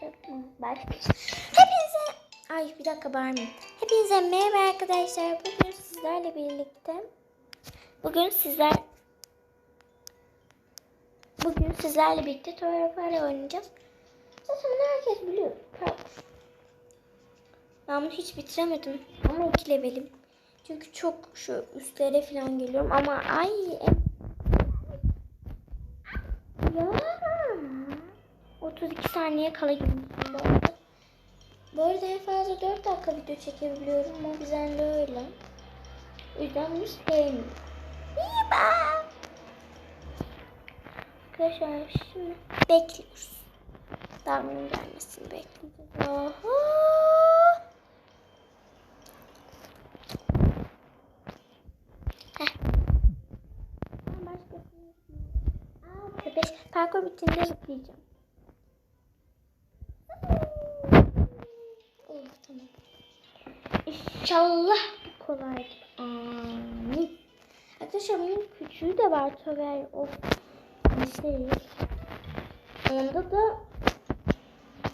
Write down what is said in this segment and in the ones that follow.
Hepinize... Ay bir dakika bağırmayayım. Hepinize merhaba arkadaşlar. Bugün sizlerle birlikte... Bugün sizler... Bugün sizlerle birlikte Towerfire oynayacağız. Zaten herkes biliyor. Ben bunu hiç bitiremedim. Ama iki levelim. Çünkü çok şu üstlere falan geliyorum. Ama ay... Ya. 32 saniye kala girmişim bu arada. En fazla 4 dakika video çekebiliyorum. O güzel de öyle. O yüzden bunu sevmiyorum. Arkadaşlar şimdi bekliyoruz. Damla'nın gelmesini bekleyeceğiz. Oho. Heh. Köpek. Parkur bitince zıplayacağım. İnşallah bu kolaydır. Amin. Arkadaşlar bunun küçüğü de var. Töver of. Neyse. Onda da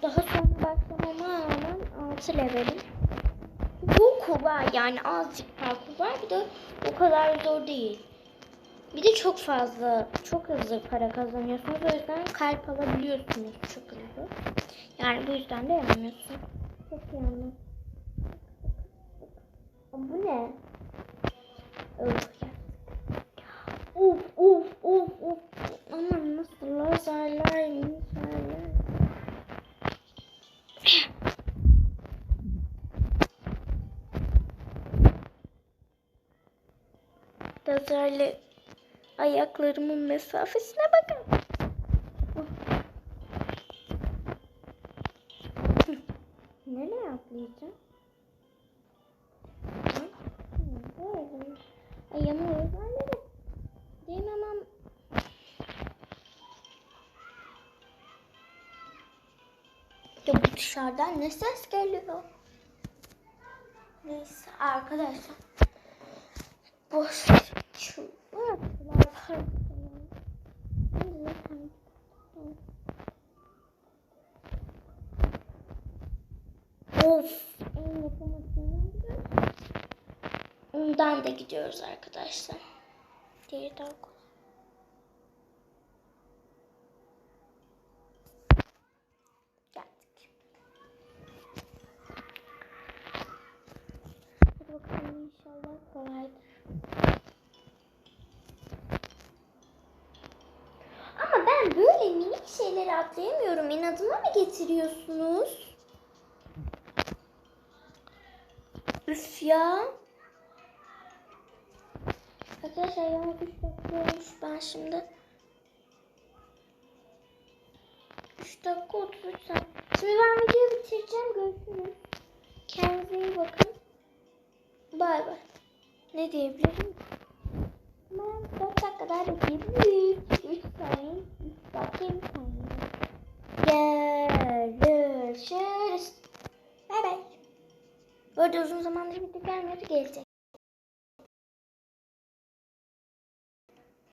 daha sonra başlamama rağmen 6 levelim. Bu kolay yani azıcık parkur var. Bir de o kadar zor değil. Bir de çok fazla, çok hızlı para kazanıyorsunuz. O yüzden kalp alabiliyorsunuz çok hızlı. Yani bu yüzden de yanmıyorsun. Çok yanmıyor. Bu ne? Öf. Uf uf uf uf. Aman nasıl lazerler, miserler. Lazerle ayaklarımın mesafesine bakın. Nereye atlayacağım? Bu dışarıdan ne ses geliyor? Neyse arkadaşlar. Boş. Şu. Of. Ondan da gidiyoruz arkadaşlar. Diğeri daha. Ama ben böyle minik şeyleri atlayamıyorum. İnadıma mı getiriyorsunuz? Üf ya. Arkadaşlar 3 dakika olmuş. Ben şimdi 3 dakika 33 saniye. Şimdi ben videoyu bitireceğim. Görüşürüz. Kendinize iyi bakın. Ne diyebilirim? Ben 4 dakika daha bekleyebilirim. 3 saniye. 3 dakika 20 saniye. Görüşürüz. Bay bay. Bu arada uzun zamandır video gelmiyordu. Gelecek.